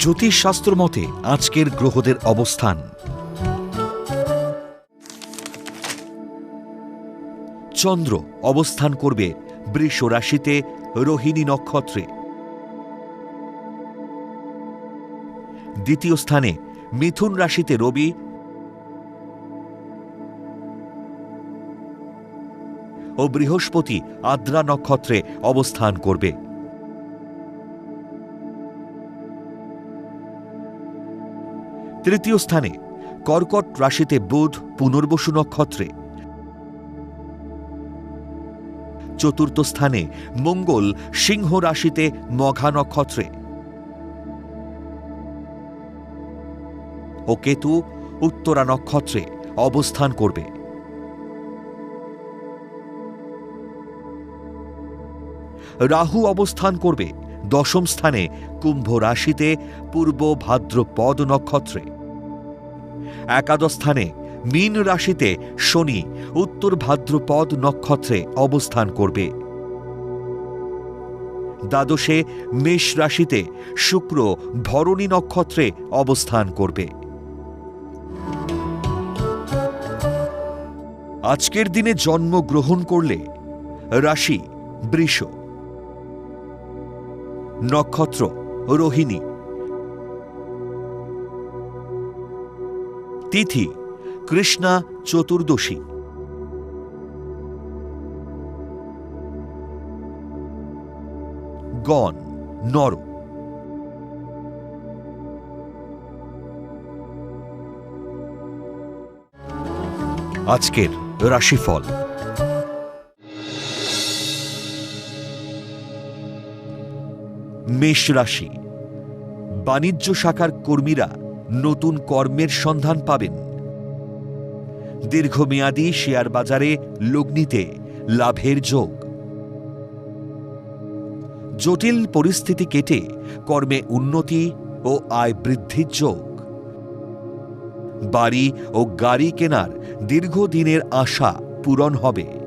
জ্যোতিষশাস্ত্র মতে আজকের গ্রহদের অবস্থান। চন্দ্র অবস্থান করবে বৃষ রাশিতে রোহিণী নক্ষত্রে। দ্বিতীয় স্থানে মিথুন রাশিতে রবি। ও বৃহস্পতি আদ্রা নক্ষত্রে অবস্থান করবে। তৃতীয় স্থানে কর্কট রাশিতে বুধ পুনর্বসু নক্ষত্রে। চতুর্থ স্থানে মঙ্গল সিংহ রাশিতে মঘা নক্ষত্রে। ও কেতু উত্তরা নক্ষত্রে অবস্থান করবে। রাহু অবস্থান করবে। দশম স্থানে কুম্ভ রাশিতে পূর্ব ভাদ্রপদ নক্ষত্রে। একাদশ স্থানে মীন রাশিতে শনি উত্তর ভাদ্রপদ নক্ষত্রে অবস্থান করবে। দ্বাদশে মেষ রাশিতে শুক্র ভরণী নক্ষত্রে অবস্থান করবে। আজকের দিনে জন্ম গ্রহণ করলে রাশি বৃষ। নক্ষত্র রোহিণী। তিথি কৃষ্ণা চতুর্দশী। গণ নর। আজকের রাশিফল। মেষ রাশি বাণিজ্য শাখার কর্মীরা নতুন কর্মের সন্ধান পাবেন। দীর্ঘমেয়াদী শেয়ার বাজারে লগ্নিতে লাভের যোগ। জটিল পরিস্থিতি কেটে কর্মে উন্নতি ও আয় বৃদ্ধির যোগ। বাড়ি ও গাড়ি কেনার দীর্ঘদিনের আশা পূরণ হবে।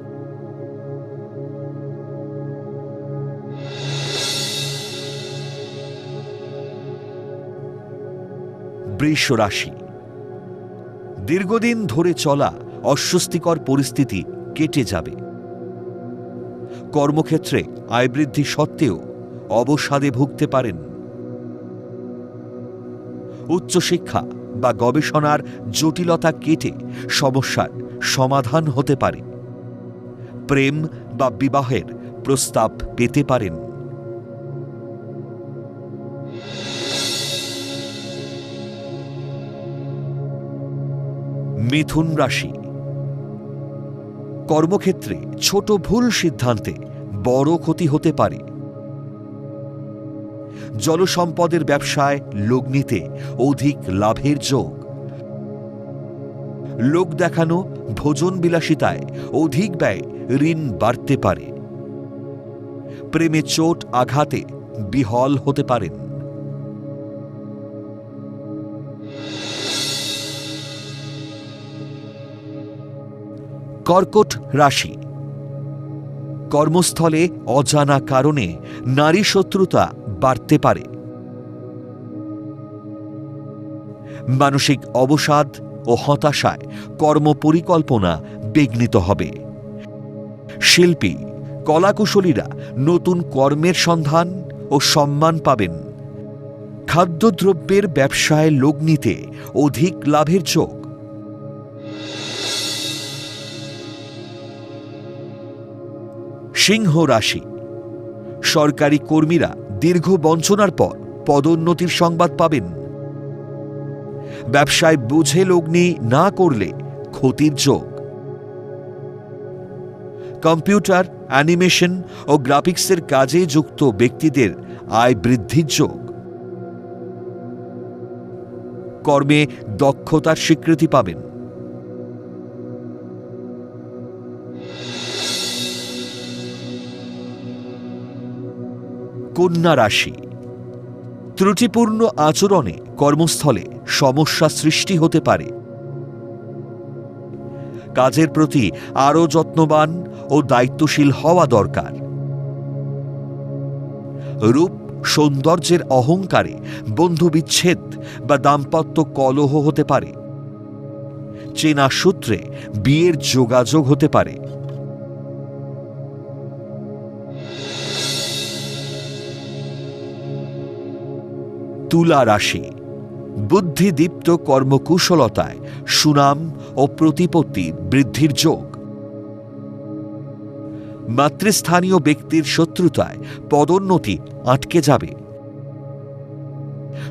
বৃষ রাশি দীর্ঘদিন ধরে চলা অস্বস্তিকর পরিস্থিতি কেটে যাবে। কর্মক্ষেত্রে আয় বৃদ্ধি সত্ত্বেও অবসাদে ভুগতে পারেন। উচ্চশিক্ষা বা গবেষণার জটিলতা কেটে সমস্যার সমাধান হতে পারে। প্রেম বা বিবাহের প্রস্তাব পেতে পারেন। মিথুন রাশি। কর্মক্ষেত্রে ছোট ভুল সিদ্ধান্তে বড় ক্ষতি হতে পারে। জলসম্পদের ব্যবসায় লগ্নিতে অধিক লাভের যোগ। লোক দেখানো ভোজন বিলাসিতায় অধিক ব্যয় ঋণ বাড়তে পারে। প্রেমে চোট আঘাতে বিহল হতে পারেন। কর্কট রাশি। কর্মস্থলে অজানা কারণে নারী শত্রুতা বাড়তে পারে। মানসিক অবসাদ ও হতাশায় কর্মপরিকল্পনা বিঘ্নিত হবে। শিল্পী, কলাকুশলীরা নতুন কর্মের সন্ধান ও সম্মান পাবেন। খাদ্যদ্রব্যের ব্যবসায় লগ্নিতে অধিক লাভের যোগ সিংহ রাশি। সরকারি কর্মীরা দীর্ঘ বঞ্চনার পর পদোন্নতির সংবাদ পাবেন। ব্যবসায় বুঝে লগ্নি না করলে ক্ষতির যোগ। কম্পিউটার, অ্যানিমেশন ও গ্রাফিক্সের কাজে যুক্ত ব্যক্তিদের আয় বৃদ্ধির যোগ। কর্মে দক্ষতার স্বীকৃতি পাবেন। কন্যা রাশি। ত্রুটিপূর্ণ আচরণে কর্মস্থলে সমস্যা সৃষ্টি হতে পারে। কাজের প্রতি আরও যত্নবান ও দায়িত্বশীল হওয়া দরকার। রূপ সৌন্দর্যের অহংকারে বন্ধুবিচ্ছেদ বা দাম্পত্য কলহ হতে পারে। চেনা সূত্রে বিয়ের যোগাযোগ হতে পারে। তুলা রাশি। বুদ্ধিদীপ্ত কর্মকুশলতায় সুনাম ও প্রতিপত্তি বৃদ্ধির যোগ। মাতৃস্থানীয় ব্যক্তির শত্রুতায় পদোন্নতি আটকে যাবে।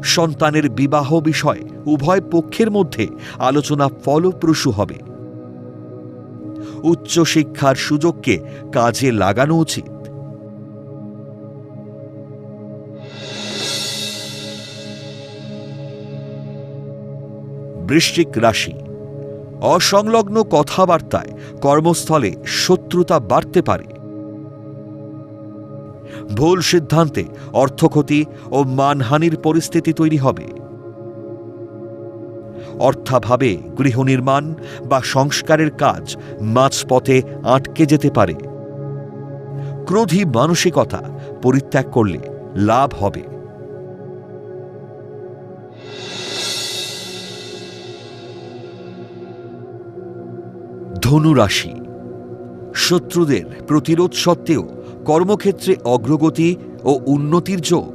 সন্তানের বিবাহ বিষয়ে উভয় পক্ষের মধ্যে আলোচনা ফলপ্রসূ হবে। উচ্চশিক্ষার সুযোগকে কাজে লাগানো উচিত। বৃশ্চিক রাশি। অসংলগ্ন কথাবার্তায় কর্মস্থলে শত্রুতা বাড়তে পারে। ভুল সিদ্ধান্তে অর্থক্ষতি ও মানহানির পরিস্থিতি তৈরি হবে। অর্থাভাবে গৃহ নির্মাণ বা সংস্কারের কাজ মাঝপথে আটকে যেতে পারে। ক্রোধী মানসিকতা পরিত্যাগ করলে লাভ হবে। ধনুরাশি শত্রুদের প্রতিরোধ সত্ত্বেও কর্মক্ষেত্রে অগ্রগতি ও উন্নতির যোগ।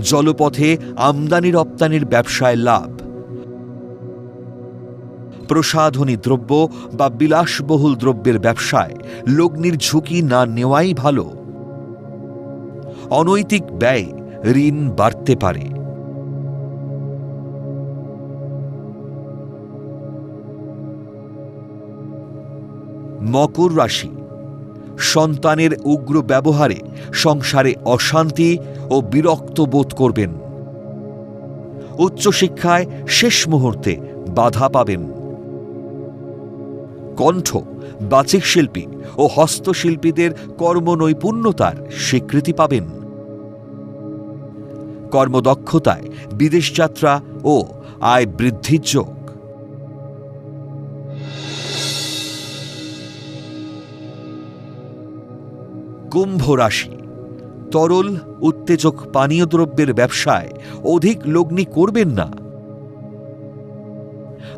জলপথে আমদানি রপ্তানির ব্যবসায় লাভ। প্রসাধনী দ্রব্য বা বিলাসবহুল দ্রব্যের ব্যবসায় লগ্নির ঝুঁকি না নেওয়াই ভালো। অনৈতিক ব্যয় ঋণ বাড়তে পারে। মকর রাশি। সন্তানের উগ্র ব্যবহারে সংসারে অশান্তি ও বিরক্ত বোধ করবেন। উচ্চশিক্ষায় শেষ মুহূর্তে বাধা পাবেন। কণ্ঠ, বাচিক শিল্পী ও হস্তশিল্পীদের কর্মনৈপুণ্যতার স্বীকৃতি পাবেন। কর্মদক্ষতায় বিদেশ যাত্রা ও আয় বৃদ্ধির যোগ। কুম্ভ রাশি। তরল, উত্তেজক পানীয় দ্রব্যের ব্যবসায় অধিক লগ্নি করবেন না।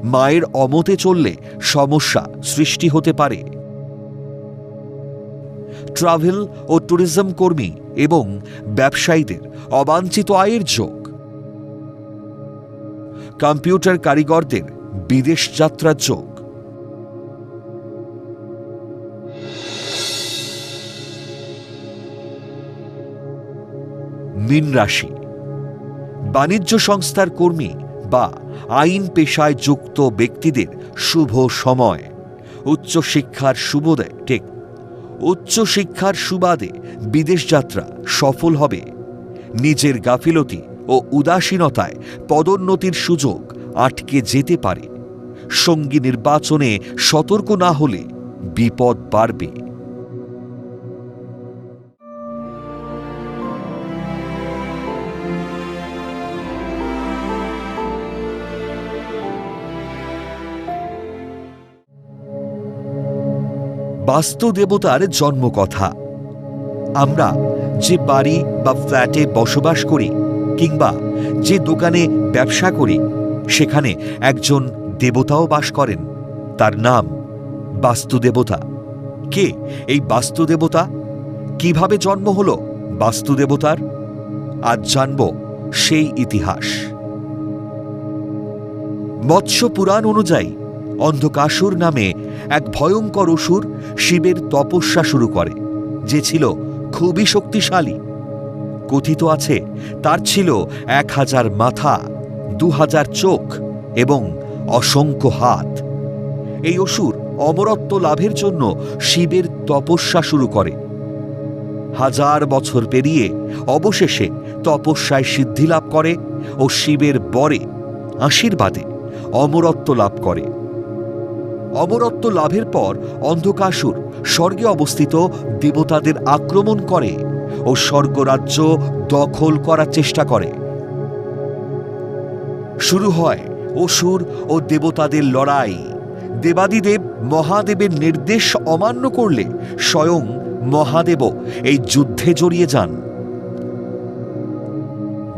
মায়ের অমতে চললে সমস্যা সৃষ্টি হতে পারে। ট্রাভেল ও ট্যুরিজম কর্মী এবং ব্যবসায়ীদের অবাঞ্ছিত আয়ের যোগ। কম্পিউটার কারিগরদের বিদেশ যাত্রার যোগ। মীন রাশি। বাণিজ্য সংস্থার কর্মী বা আইন পেশায় যুক্ত ব্যক্তিদের শুভ সময়। উচ্চশিক্ষার সুবোধে টেক উচ্চশিক্ষার সুবাদে বিদেশ যাত্রা সফল হবে। নিজের গাফিলতি ও উদাসীনতায় পদোন্নতির সুযোগ আটকে যেতে পারে। সঙ্গী নির্বাচনে সতর্ক না হলে বিপদ বাড়বে। বাস্তু দেবতার জন্মকথা। আমরা যে বাড়ি বা ফ্ল্যাটে বসবাস করি কিংবা যে দোকানে ব্যবসা করি, সেখানে একজন দেবতাও বাস করেন। তার নাম বাস্তুদেবতা কে এই বাস্তুদেবতা কীভাবে জন্ম হলো বাস্তুদেবতার আজ জানব সেই ইতিহাস। মৎস্য পুরাণ অনুযায়ী অন্ধকাসুর নামে এক ভয়ঙ্কর অসুর শিবের তপস্যা শুরু করে, যে ছিল খুবই শক্তিশালী। কথিত আছে, তার ছিল এক হাজার মাথা, দু হাজার চোখ এবং অসংখ্য হাত। এই অসুর অমরত্ব লাভের জন্য শিবের তপস্যা শুরু করে। হাজার বছর পেরিয়ে অবশেষে তপস্যায় সিদ্ধি লাভ করে ও শিবের বরে, আশীর্বাদে অমরত্ব লাভ করে। অমরত্ব লাভের পর অন্ধকাসুর স্বর্গে অবস্থিত দেবতাদের আক্রমণ করে ও স্বর্গরাজ্য দখল করার চেষ্টা করে। শুরু হয় অসুর ও দেবতাদের লড়াই। দেবাদিদেব মহাদেবের নির্দেশ অমান্য করলে স্বয়ং মহাদেবও এই যুদ্ধে জড়িয়ে যান।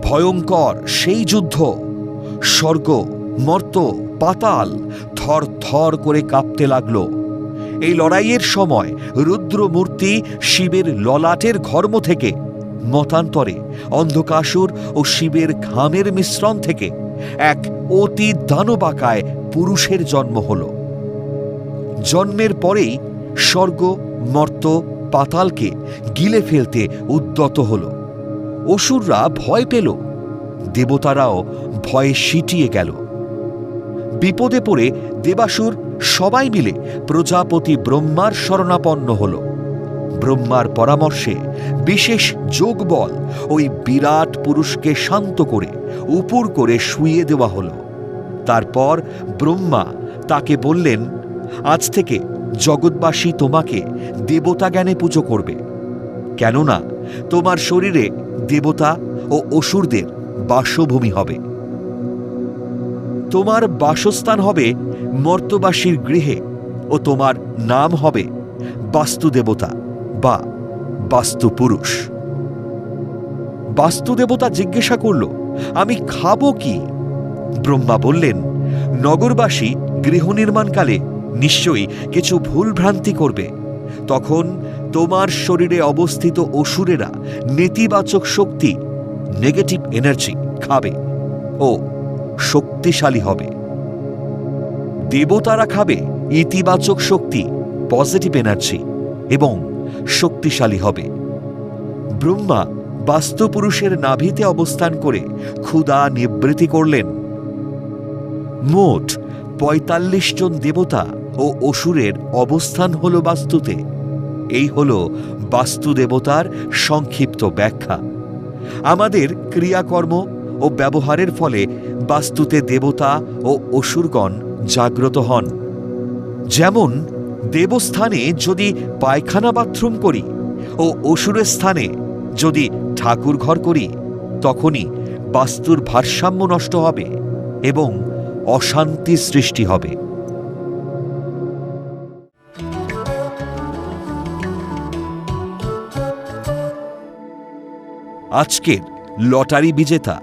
ভয়ঙ্কর সেই যুদ্ধ। স্বর্গ, মর্ত, পাতাল থর থর করে কাঁপতে লাগল। এই লড়াইয়ের সময় রুদ্রমূর্তি শিবের ললাটের ঘর্ম থেকে, মতান্তরে অন্ধকাসুর ও শিবের ঘামের মিশ্রণ থেকে এক অতি দানবাকায় পুরুষের জন্ম হল। জন্মের পরেই স্বর্গ, মর্ত, পাতালকে গিলে ফেলতে উদ্যত হল। অসুররা ভয় পেল, দেবতারাও ভয়ে সিটিয়ে গেল। বিপদে পড়ে দেবাসুর সবাই মিলে প্রজাপতি ব্রহ্মার শরণাপন্ন হল। ব্রহ্মার পরামর্শে বিশেষ যোগবল ওই বিরাট পুরুষকে শান্ত করে উপুর করে শুইয়ে দেওয়া হলো। তারপর ব্রহ্মা তাকে বললেন, আজ থেকে জগৎবাসী তোমাকে দেবতা জ্ঞানে পুজো করবে। কেননা তোমার শরীরে দেবতা ও অসুরদের বাসভূমি হবে। তোমার বাসস্থান হবে মর্তবাসীর গৃহে ও তোমার নাম হবে বাস্তুদেবতা বা বাস্তুপুরুষ। বাস্তুদেবতা জিজ্ঞাসা করল, আমি খাব কি? ব্রহ্মা বললেন, নগরবাসী গৃহ নির্মাণকালে নিশ্চয়ই কিছু ভুল ভ্রান্তি করবে। তখন তোমার শরীরে অবস্থিত অসুরেরা নেতিবাচক শক্তি নেগেটিভ এনার্জি খাবে ও শক্তিশালী হবে। দেবতারা খাবে ইতিবাচক শক্তি পজিটিভ এনার্জি এবং শক্তিশালী হবে। ব্রহ্মা বাস্তুপুরুষের নাভিতে অবস্থান করে ক্ষুধা নিবৃত্তি করলেন। মোট পঁয়তাল্লিশ জন দেবতা ও অসুরের অবস্থান হল বাস্তুতে। এই হল বাস্তু দেবতার সংক্ষিপ্ত ব্যাখ্যা। আমাদের ক্রিয়াকর্ম ও ব্যবহারের ফলে বাস্তুতে দেবতা ও অসুরগণ জাগ্রত হন। যেমন, দেবস্থানে যদি পায়খানা বাথরুম করি ও অসুরের স্থানে যদি ঠাকুর ঘর করি, তখনই বাস্তুর ভারসাম্য নষ্ট হবে এবং অশান্তি সৃষ্টি হবে। আজকের লটারি বিজেতা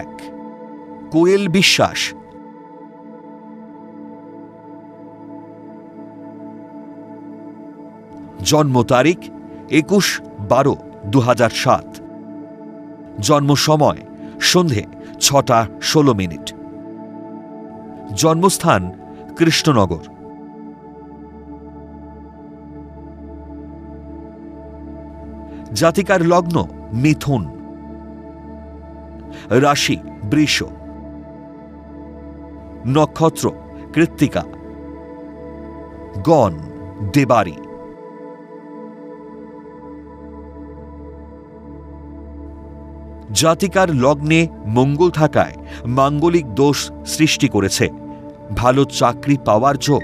এক কোয়েল বিশ্বাস। জন্ম তারিখ একুশ বারো দু সাত। জন্ম সময় সন্ধে ছটা ষোলো মিনিট। জন্মস্থান কৃষ্ণনগর। জাতিকার লগ্ন মিথুন। রাশি বৃষ। নক্ষত্র, কৃত্তিকা। গণ, দেবারি। জাতিকার লগ্নে মঙ্গল থাকায় মাঙ্গলিক দোষ সৃষ্টি করেছে। ভালো চাকরি পাওয়ার যোগ।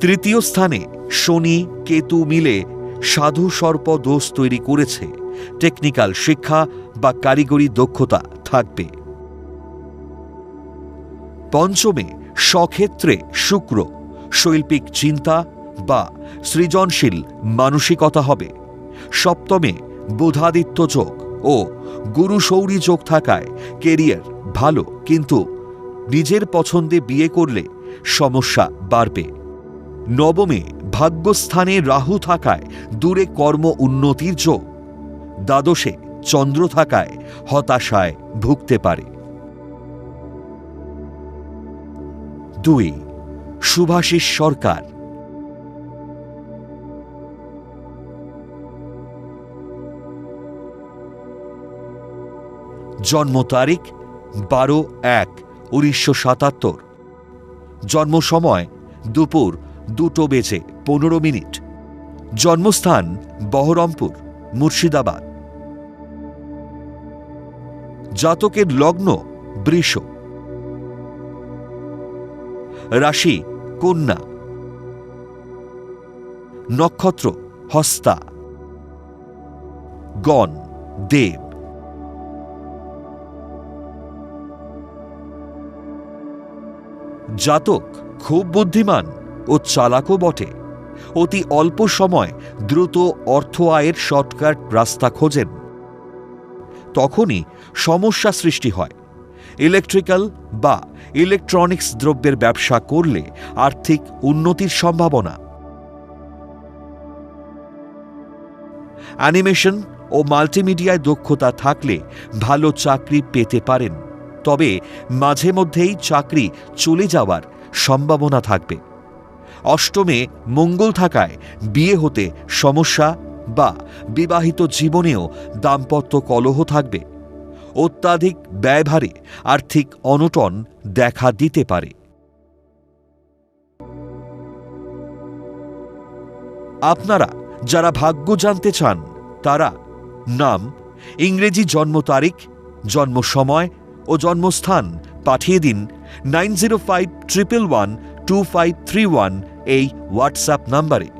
তৃতীয় স্থানে শনি, কেতু মিলে সাধু সর্প দোষ তৈরি করেছে। টেকনিক্যাল শিক্ষা বা কারিগরি দক্ষতা থাকবে। পঞ্চমে স্বক্ষেত্রে শুক্র, শৈল্পিক চিন্তা বা সৃজনশীল মানসিকতা হবে। সপ্তমে বুধাদিত্য যোগ ও গুরু সৌরী যোগ থাকায় কেরিয়ার ভালো, কিন্তু নিজের পছন্দে বিয়ে করলে সমস্যা বাড়বে। নবমে ভাগ্যস্থানে রাহু থাকায় দূরে কর্ম উন্নতির যোগ। দ্বাদশে চন্দ্র থাকায় হতাশায় ভুগতে পারে। দুই, সুভাষিস সরকার। জন্ম তারিখ, বারো এক, উনিশশো সাতাত্তর। জন্ম সময়, দুপুর, দুটো বেজে পনেরো মিনিট। জন্মস্থান, বহরমপুর, মুর্শিদাবাদ। জাতকের লগ্ন, বৃষ। রাশি, কন্যা। নক্ষত্র, হস্তা। গণ, দেব। জাতক খুব বুদ্ধিমান ও চালাকও বটে। অতি অল্প সময় দ্রুত অর্থ আয়ের শর্টকাট রাস্তা খোঁজেন। তখনই সমস্যা সৃষ্টি হয়। ইলেকট্রিক্যাল বা ইলেকট্রনিক্স দ্রব্যের ব্যবসা করলে আর্থিক উন্নতির সম্ভাবনা। অ্যানিমেশন ও মাল্টিমিডিয়ায় দক্ষতা থাকলে ভালো চাকরি পেতে পারেন, তবে মাঝে মধ্যেই চাকরি চলে যাওয়ার সম্ভাবনা থাকবে। অষ্টমে মঙ্গল থাকায় বিয়ে হতে সমস্যা বা বিবাহিত জীবনেও দাম্পত্য কলহ থাকবে। অত্যাধিক ব্যয়ভারে, আর্থিক অনটন দেখা দিতে পারে। আপনারা যারা ভাগ্য জানতে চান, তারা নাম, ইংরেজি জন্ম তারিখ, জন্ম সময় ও জন্মস্থান পাঠিয়ে দিন nine zero five triple one two five three one এই হোয়াটসঅ্যাপ নাম্বারে।